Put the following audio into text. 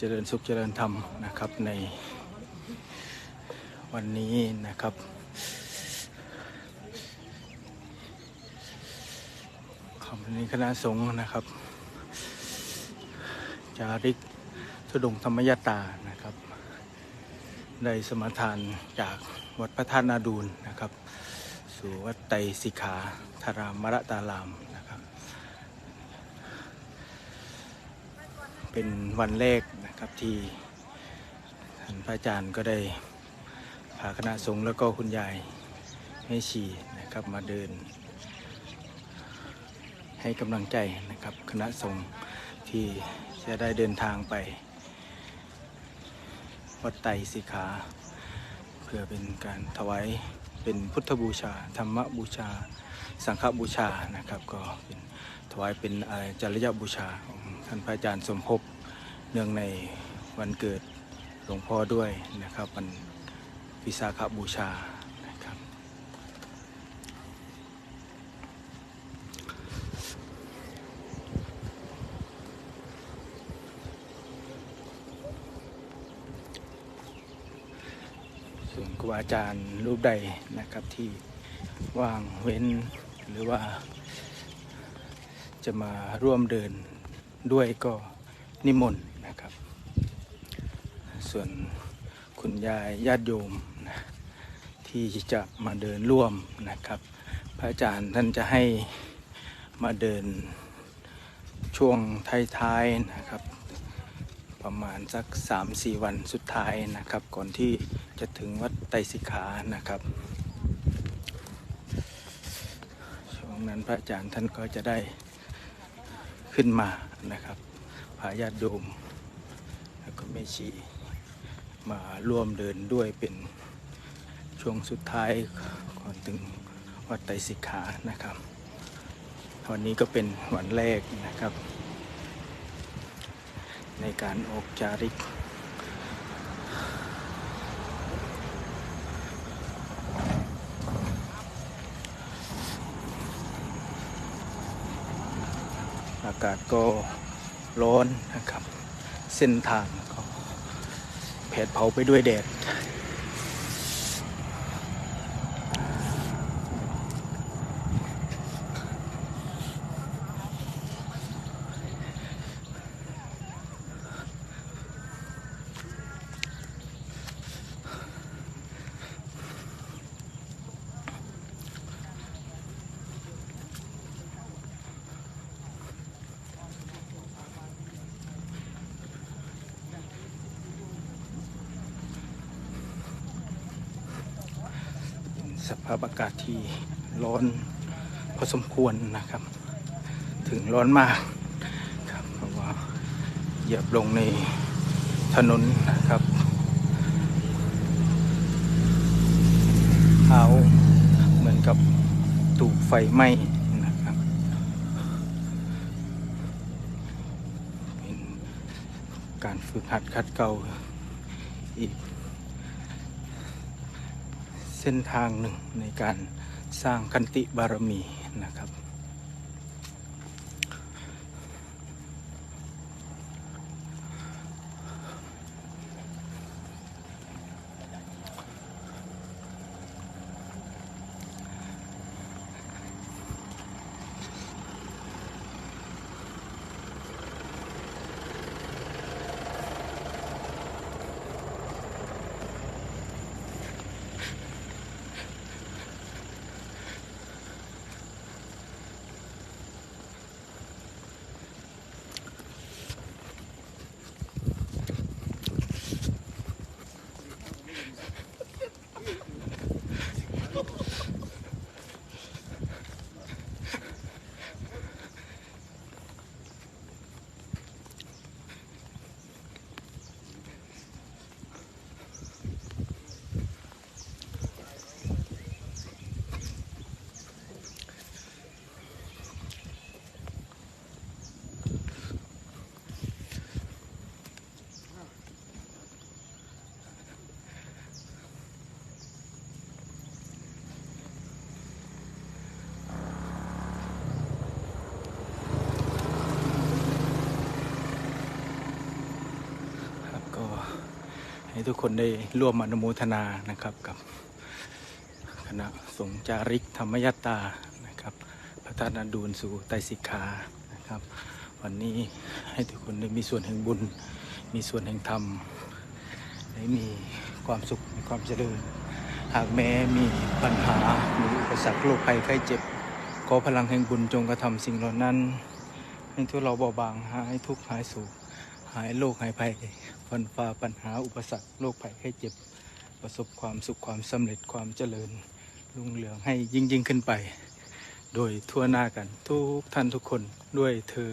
เจริญสุขเจริญธรรมนะครับในวันนี้นะครับ ขอบนี้คณะสงฆ์นะครับ จาริกทุดงธรรมยตานะครับ ได้สมทานจากวัดพระธาตุนาดูลนะครับ สู่วัดไตรสิกขาธารามรตารามนะครับ เป็นวันแรก นะครับที่ท่านพระอาจารย์ก็ได้พาคณะสงฆ์แล้วก็คุณยายแม่ชีนะครับมาเดิน ให้กำลังใจนะครับคณะสงฆ์ที่จะได้เดินทางไป วัดไตรสิขา เพื่อเป็นการถวายเป็นพุทธบูชา ธรรมบูชา สังฆบูชานะครับ ก็เป็นถวายเป็นอะไรจริยบูชาของท่านพระอาจารย์สมภพ เนื่องในวันเกิดหลวงพ่อด้วยนะครับวันวิสาขบูชานะครับส่วนครูบาอาจารย์รูปใดนะครับที่ว่างเว้นหรือว่าจะมาร่วมเดินด้วยก็นิมนต์ นะครับ ส่วนคุณยายญาติโยมนะที่จะมาเดินร่วมนะครับ พระอาจารย์ท่านจะให้มาเดินช่วงท้ายๆนะครับ ประมาณสัก 3-4 วันสุดท้ายนะครับ ก่อนที่จะถึงวัดไตรสิขานะครับช่วงนั้นพระอาจารย์ท่านก็จะได้ขึ้นมานะครับพาญาติโยม แม่ชีมาร่วมเดินด้วยเป็นช่วงสุดท้ายก่อนถึงวัดไตรสิกขานะครับ วันนี้ก็เป็นวันแรกนะครับ ในการออกจาริกอากาศก็ร้อนนะครับ เส้นทาง ก็แผดเผาไปด้วยแดด สภาพอากาศที่ร้อนพอสมควรนะครับ ถึงร้อนมากครับเพราะว่าเหยียบลงในถนนนะครับเท้าเหมือนกับถูกไฟไหม้นะครับเป็นการฝึกหัดคัดเกลาอีก เส้นทางหนึ่งในการสร้างคันติบารมีนะครับ ค ให้ทุกคนได้ร่วมอนุโมทนานะครับกับคณะสงฆ์จาริกธรรมยตานะครับพระธานาดูลสู่ไตสิกขานะครับ วันนี้ให้ทุกคนได้มีส่วนแห่งบุญ มีส่วนแห่งธรรมได้มีความสุขมีความเจริญ หากแม้มีปัญหามีอุปสรรคโรคภัยไข้เจ็บขอพลังแห่งบุญจงกระทำสิ่งเหล่านั้น ให้ทุกเราเบาบางหายทุกข์หายโศก หายโรคหายภัยฟันฝ่าปัญหาอุปสรรคโรคภัยไข้เจ็บ ประสบความสุขความสำเร็จความเจริญรุ่งเรืองให้ยิ่งยิ่งขึ้นไป โดยทั่วหน้ากันทุกท่านทุกคนด้วยเธอ